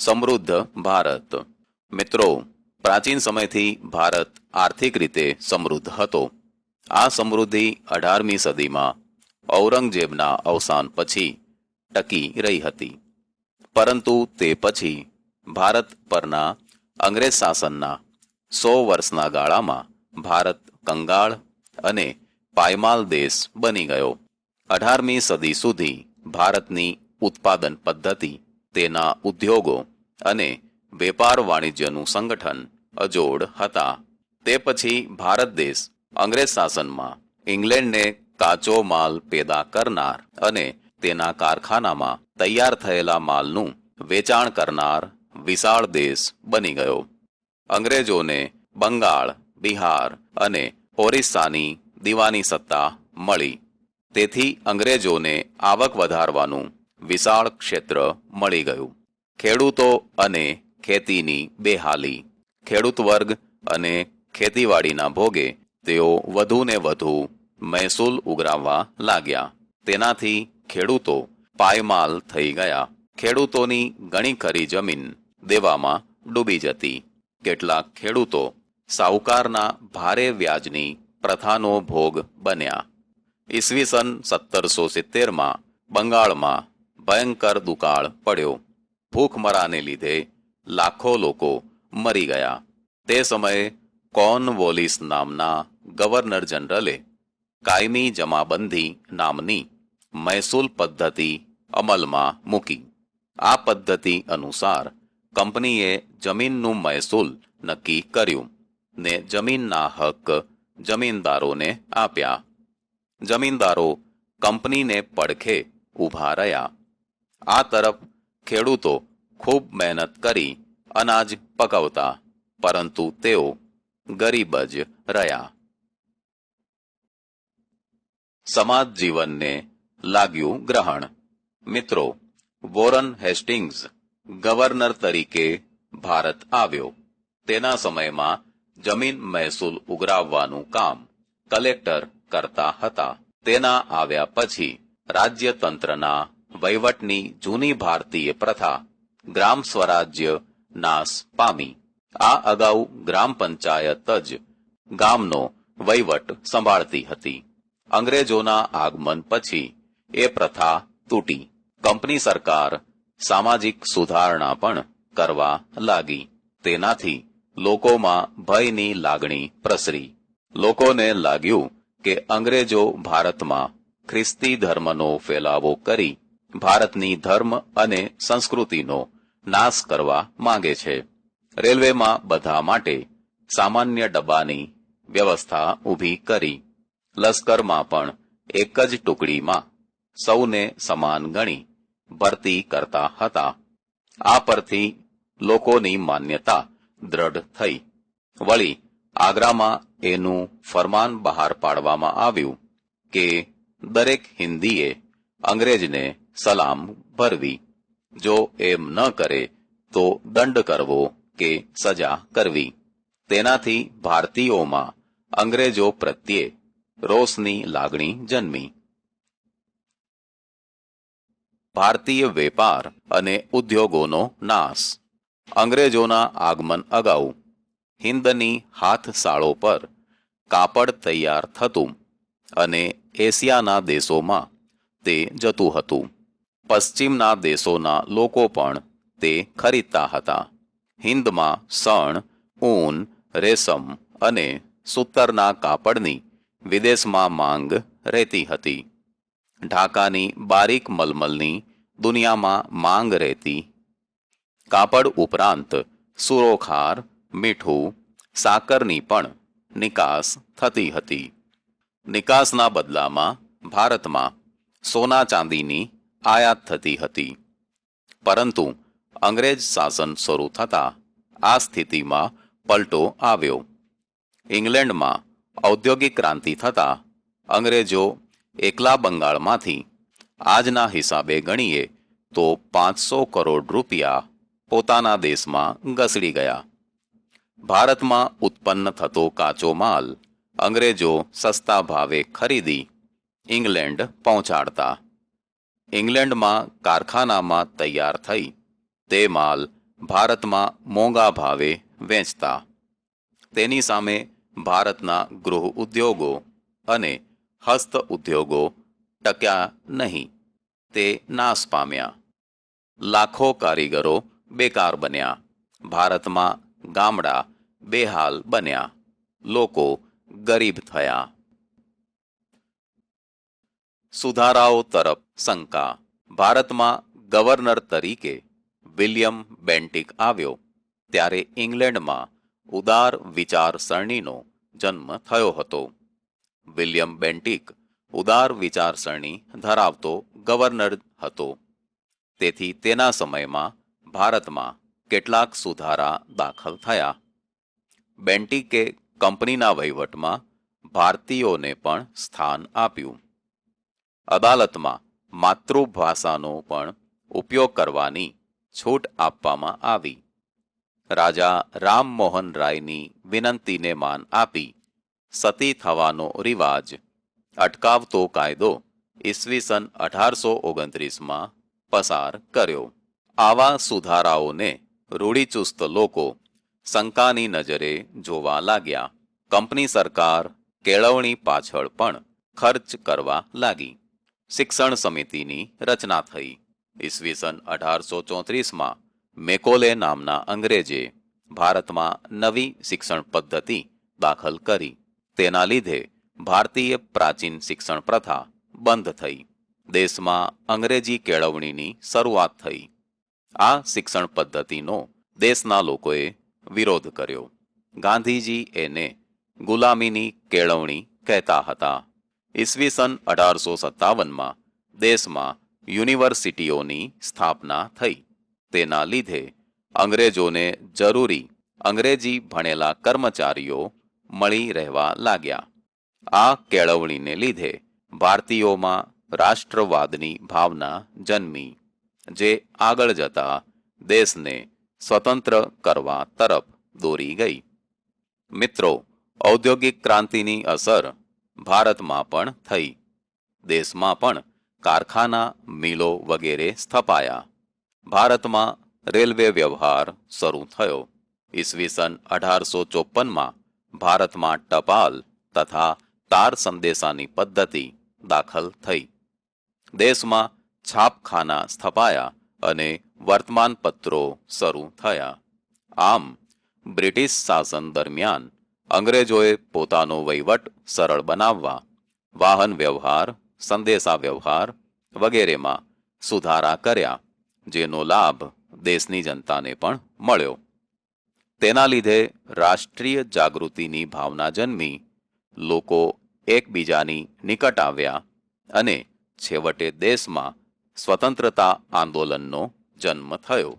સમૃદ્ધ ભારત. મિત્રો, પ્રાચીન સમયથી ભારત આર્થિક રીતે સમૃદ્ધ હતો. આ સમૃદ્ધિ અઢારમી સદીમાં ઔરંગઝેબના અવસાન પછી ટકી રહી હતી. પરંતુ તે પછી ભારત પરના અંગ્રેજ શાસનના સો વર્ષના ગાળામાં ભારત કંગાળ અને પાયમાલ દેશ બની ગયો. અઢારમી સદી સુધી ભારતની ઉત્પાદન પદ્ધતિ તેના ઉદ્યોગો અને વેપાર વાણિજ્યનું સંગઠન અજોડ હતા. તે પછી ભારત દેશ અંગ્રેજ શાસનમાં ઇંગ્લેન્ડને કાચો માલ પેદા કરનાર અને તેના કારખાનામાં તૈયાર થયેલા માલનું વેચાણ કરનાર વિશાળ દેશ બની ગયો. અંગ્રેજોને બંગાળ, બિહાર અને ઓરિસ્સાની દીવાની સત્તા મળી. તેથી અંગ્રેજોને આવક વધારવાનું વિશાળ ક્ષેત્ર મળી ગયું. ખેડૂતો અને ખેતીની બેહાલી. ખેડૂત વર્ગ અને ખેતીવાડીના ભોગે તેઓ વધુને વધુ મહેસૂલ ઉઘરાવવા લાગ્યા. તેનાથી ખેડૂતો પાયમાલ થઈ ગયા. ખેડૂતોની ઘણી ખરી જમીન દેવામાં ડૂબી જતી. કેટલાક ખેડૂતો સાહુકારના ભારે વ્યાજની પ્રથાનો ભોગ બન્યા. ઈસવીસન સત્તરસો સિત્તેરમાં બંગાળમાં ભયંકર દુકાળ પડ્યો. ભૂખમરાને લીધે લાખો લોકો મરી ગયા. તે સમયે કોર્નવોલિસ નામના ગવર્નર જનરલે કાયમી જમાબંધી નામની મહેસૂલ પદ્ધતિ અમલમાં મૂકી. આ પદ્ધતિ અનુસાર કંપનીએ જમીનનું મહેસૂલ નક્કી કર્યું ને જમીનના હક જમીનદારોને આપ્યા. જમીનદારો કંપનીને પડખે ઊભા રહ્યા. આ તરફ ખેડૂતો ખૂબ મહેનત કરી અનાજ પકવતા, પરંતુ તેઓ ગરીબ જ રહ્યા. સમાજ જીવનને લાગ્યું ગ્રહણ. મિત્રો, વોરન હેસ્ટિંગ્સ ગવર્નર તરીકે ભારત આવ્યો. તેના સમયમાં જમીન મહેસૂલ ઉઘરાવવાનું કામ કલેક્ટર કરતા હતા. તેના આવ્યા પછી રાજ્યતંત્રના વહીવટની જૂની ભારતીય પ્રથા, ગ્રામ સ્વરાજ્ય નાશ પામી. આ અગાઉ ગ્રામ પંચાયત જ ગામનો વહીવટ સંભાળતી હતી. અંગ્રેજોના આગમન પછી એ પ્રથા તૂટી. કંપની સરકાર સામાજિક સુધારણા પણ કરવા લાગી. તેનાથી લોકોમાં ભયની લાગણી પ્રસરી. લોકોને લાગ્યું કે અંગ્રેજો ભારતમાં ખ્રિસ્તી ધર્મનો ફેલાવો કરી ભારતની ધર્મ અને સંસ્કૃતિનો નાશ કરવા માંગે છે. રેલવેમાં બધા માટે સામાન્ય ડબ્બાની વ્યવસ્થા ઊભી કરી. લશ્કરમાં પણ એક જ ટુકડીમાં સૌને સમાન ગણી ભરતી કરતા હતા. આ પરથી લોકોની માન્યતા દ્રઢ થઈ. વળી આગ્રામાં એનું ફરમાન બહાર પાડવામાં આવ્યું કે દરેક હિન્દીએ અંગ્રેજને સલામ ભરવી. જો એમ ન કરે, તો દંડ કરવો કે સજા કરવી. તેનાથી ભારતીયોમાં અંગ્રેજો પ્રત્યે રોષની લાગણી જન્મી. ભારતીય વેપાર અને ઉદ્યોગોનો નાશ. અંગ્રેજોના આગમન અગાઉ હિન્દની હાથસાળો પર કાપડ તૈયાર થતું અને એશિયાના દેશોમાં તે જતું હતું. પશ્ચિમના દેશોના લોકો પણ તે ખરીદતા હતા. હિન્દમાં સણ, ઊન, રેશમ અને સૂતરના કાપડની વિદેશમાં માંગ રહેતી હતી. ઢાકાની બારીક મલમલની દુનિયામાં માંગ રહેતી. કાપડ ઉપરાંત સુરોખાર, મીઠું, સાકરની પણ નિકાસ થતી હતી. નિકાસના બદલામાં ભારતમાં સોના ચાંદીની આયાત થતી હતી. પરંતુ અંગ્રેજ શાસન શરૂ થતાં આ સ્થિતિમાં પલટો આવ્યો. ઇંગ્લેન્ડમાં ઔદ્યોગિક ક્રાંતિ થતાં અંગ્રેજો એકલા બંગાળમાંથી આજના હિસાબે ગણીએ તો પાંચસો કરોડ રૂપિયા પોતાના દેશમાં ઘસડી ગયા. ભારતમાં ઉત્પન્ન થતો કાચો માલ અંગ્રેજો સસ્તા ભાવે ખરીદી ઇંગ્લેન્ડ પહોંચાડતા ઇંગ્લેન્ડમાં કારખાનામાં તૈયાર થઈ તે માલ ભારતમાં મોંઘા ભાવે વેચતા. તેની સામે ભારતના ગૃહ ઉદ્યોગો અને હસ્ત ઉદ્યોગો ટક્યા નહીં. તે નાશ પામ્યા. લાખો કારીગરો બેકાર બન્યા. ભારતમાં ગામડા બેહાલ બન્યા. લોકો ગરીબ થયા. સુધારાઓ તરફ શંકા. ભારતમાં ગવર્નર તરીકે વિલિયમ બેન્ટિક આવ્યો. ત્યારે ઇંગ્લેન્ડમાં ઉદાર વિચારસરણીનો જન્મ થયો હતો. વિલિયમ બેન્ટિક ઉદાર વિચારસરણી ધરાવતો ગવર્નર હતો. તેથી તેના સમયમાં ભારતમાં કેટલાક સુધારા દાખલ થયા. બેન્ટિકે કંપનીના વહીવટમાં ભારતીયોને પણ સ્થાન આપ્યું. અદાલતમાં માતૃભાષાનો પણ ઉપયોગ કરવાની છૂટ આપવામાં આવી. રાજા રામમોહન રાયની વિનંતીને માન આપી સતી થવાનો રિવાજ અટકાવતો કાયદો ઈસવીસન અઢારસો ઓગણત્રીસમાં પસાર કર્યો. આવા સુધારાઓને રૂઢિચુસ્ત લોકો શંકાની નજરે જોવા લાગ્યા. કંપની સરકાર કેળવણી પાછળ પણ ખર્ચ કરવા લાગી. શિક્ષણ સમિતિની રચના થઈ. ઈસવીસન અઢારસો ચોત્રીસમાં મેકોલે નામના અંગ્રેજે ભારતમાં નવી શિક્ષણ પદ્ધતિ દાખલ કરી. તેના લીધે ભારતીય પ્રાચીન શિક્ષણ પ્રથા બંધ થઈ. દેશમાં અંગ્રેજી કેળવણીની શરૂઆત થઈ. આ શિક્ષણ પદ્ધતિનો દેશના લોકોએ વિરોધ કર્યો. ગાંધીજી એને ગુલામીની કેળવણી કહેતા હતા. ઈસવીસન અઢારસો સત્તાવનમાં દેશમાં યુનિવર્સિટીઓની સ્થાપના થઈ. તેના લીધે અંગ્રેજોને જરૂરી અંગ્રેજી ભણેલા કર્મચારીઓ મળી રહેવા લાગ્યા. આ કેળવણીને લીધે ભારતીયોમાં રાષ્ટ્રવાદની ભાવના જન્મી, જે આગળ જતા દેશને સ્વતંત્ર કરવા તરફ દોરી ગઈ. મિત્રો, ઔદ્યોગિક ક્રાંતિની અસર ભારતમાં પણ થઈ. દેશમાં પણ કારખાના, મિલો વગેરે સ્થપાયા. ભારતમાં રેલવે વ્યવહાર શરૂ થયો. ઈસવીસન અઢારસો ચોપનમાં ભારતમાં ટપાલ તથા તાર સંદેશાની પદ્ધતિ દાખલ થઈ. દેશમાં છાપખાના સ્થપાયા અને વર્તમાનપત્રો શરૂ થયા. આમ, બ્રિટિશ શાસન દરમિયાન અંગ્રેજોએ પોતાનો વહીવટ સરળ બનાવવા, વાહન વ્યવહાર, સંદેશા વ્યવહાર વગેરેમાં સુધારા કર્યા, જેનો લાભ દેશની જનતાને પણ મળ્યો. તેના લીધે રાષ્ટ્રીય જાગૃતિની ભાવના જન્મી, લોકો એકબીજાની નિકટ આવ્યા અને છેવટે દેશમાં સ્વતંત્રતા આંદોલનનો જન્મ થયો.